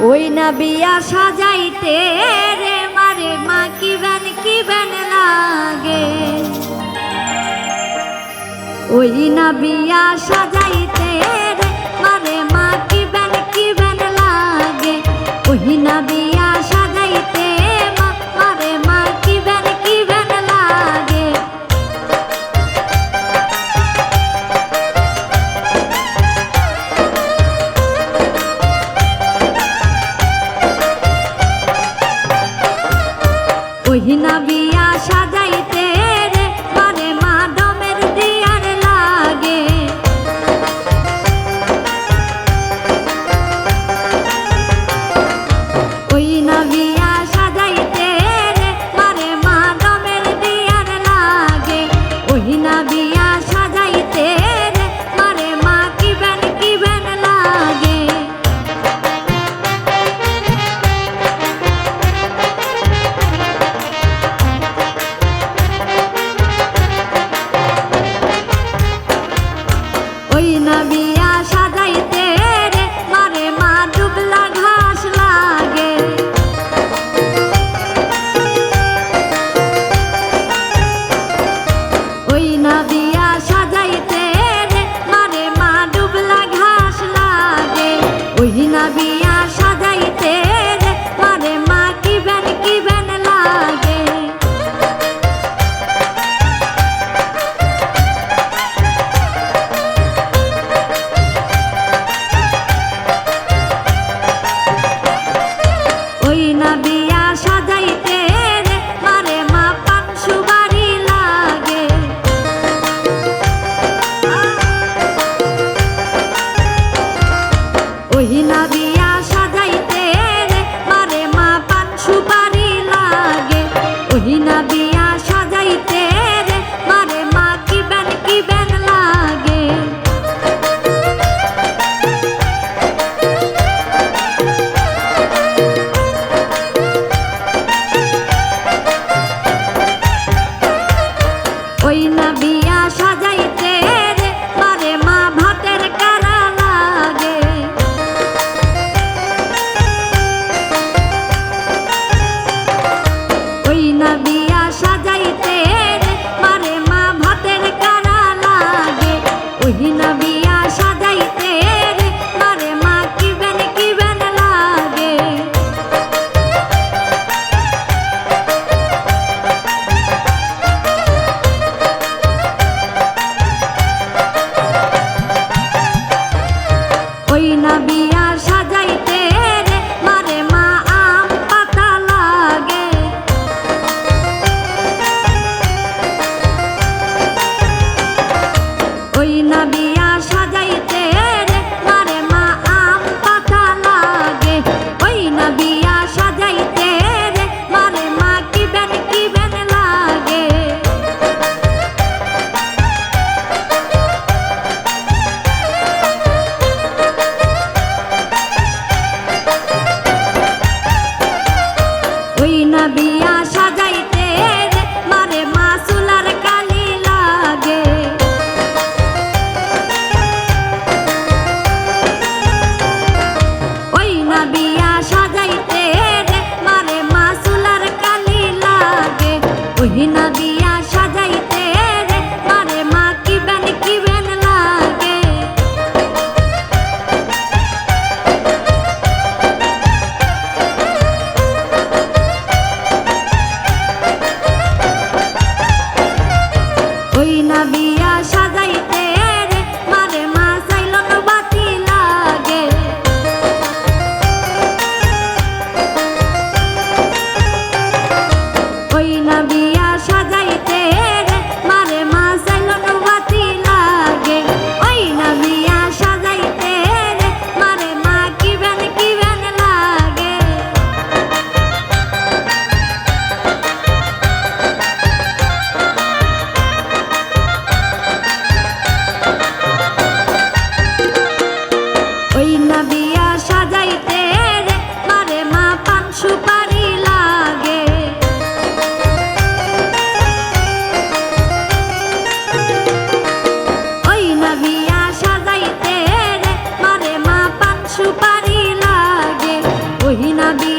ওই না বিয়া সাজাইতে রে মারে মা, কি বেন কি বেন লাগে? ওই না বিয়া সাজাইতে ওহিনা ওই নাবি সাজাইতে ওহি না বিয়া